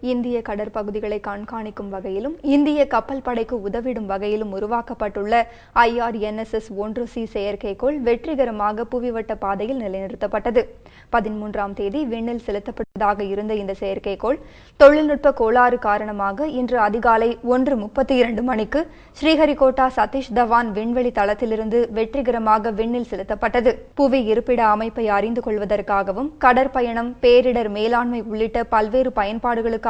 இந்திய கடற்பகுதிகளை கண்காணிக்கும் வகையிலும் இந்திய கப்பல் படைக்கு உதவிடும் வகையிலும் உருவாக்கப்பட்டுள்ள ஐஆர்என்எஸ்எஸ் ஒன்று சி செயற்கைக்கோள் வெற்றிகரமாக புவிவட்ட பாதையில் நிலைநிறுத்தப்பட்டது. பதிமூன்றாம் தேதி விண்ணில் செலுத்தப்பட்டதாக இருந்த இந்த செயற்கைக்கோள் தொழில்நுட்ப கோளாறு காரணமாக இன்று அதிகாலை ஒன்று முப்பத்தி இரண்டு மணிக்கு ஸ்ரீஹரிகோட்டா சதீஷ் தவான் விண்வெளி தளத்திலிருந்து வெற்றிகரமாக விண்ணில் செலுத்தப்பட்டது. புவி இருப்பிட அமைப்பை அறிந்து கொள்வதற்காகவும் கடற்பயணம் பேரிடர் மேலாண்மை உள்ளிட்ட பல்வேறு பயன்பாடுகளுக்கு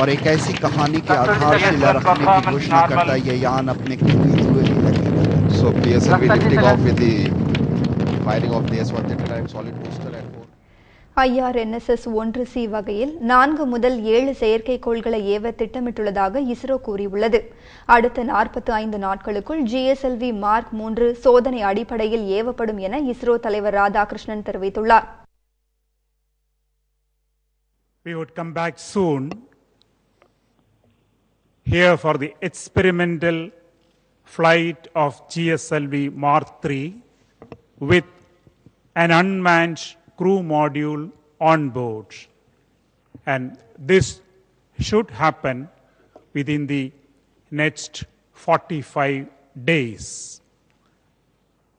और एक ऐसी कहानी के After आधारशिला the रखने की performance घोषणा normal. करता ये यान अपने खींची हुए ही हकीकत So PSLV Plus 30 lifting off seconds. with the firing of the S-139 solid booster at 4. IRNSS ஒன்று சி வகையில் நான்கு முதல் ஏழு செயற்கைக்கோள்களை ஏவ திட்டமிட்டுள்ளதாக இஸ்ரோ கூறியுள்ளது அடுத்த நாற்பத்தி ஐந்து நாட்களுக்குள் ஜிஎஸ்எல்வி மார்க் மூன்று சோதனை அடிப்படையில் ஏவப்படும் என இஸ்ரோ தலைவர் ராதாகிருஷ்ணன் தெரிவித்துள்ளார் we would come back soon here for the experimental flight of GSLV Mark III with an unmanned crew module on board. And this should happen within the next 45 days.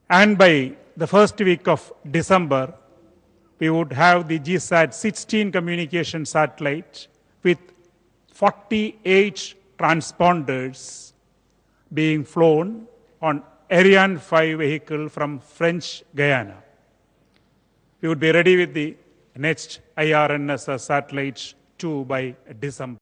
And by the first week of December, we would have the GSAT 16 communication satellite with 48 transponders being flown on Ariane 5 vehicle from French Guyana. We would be ready with the next IRNS satellite 2 by December.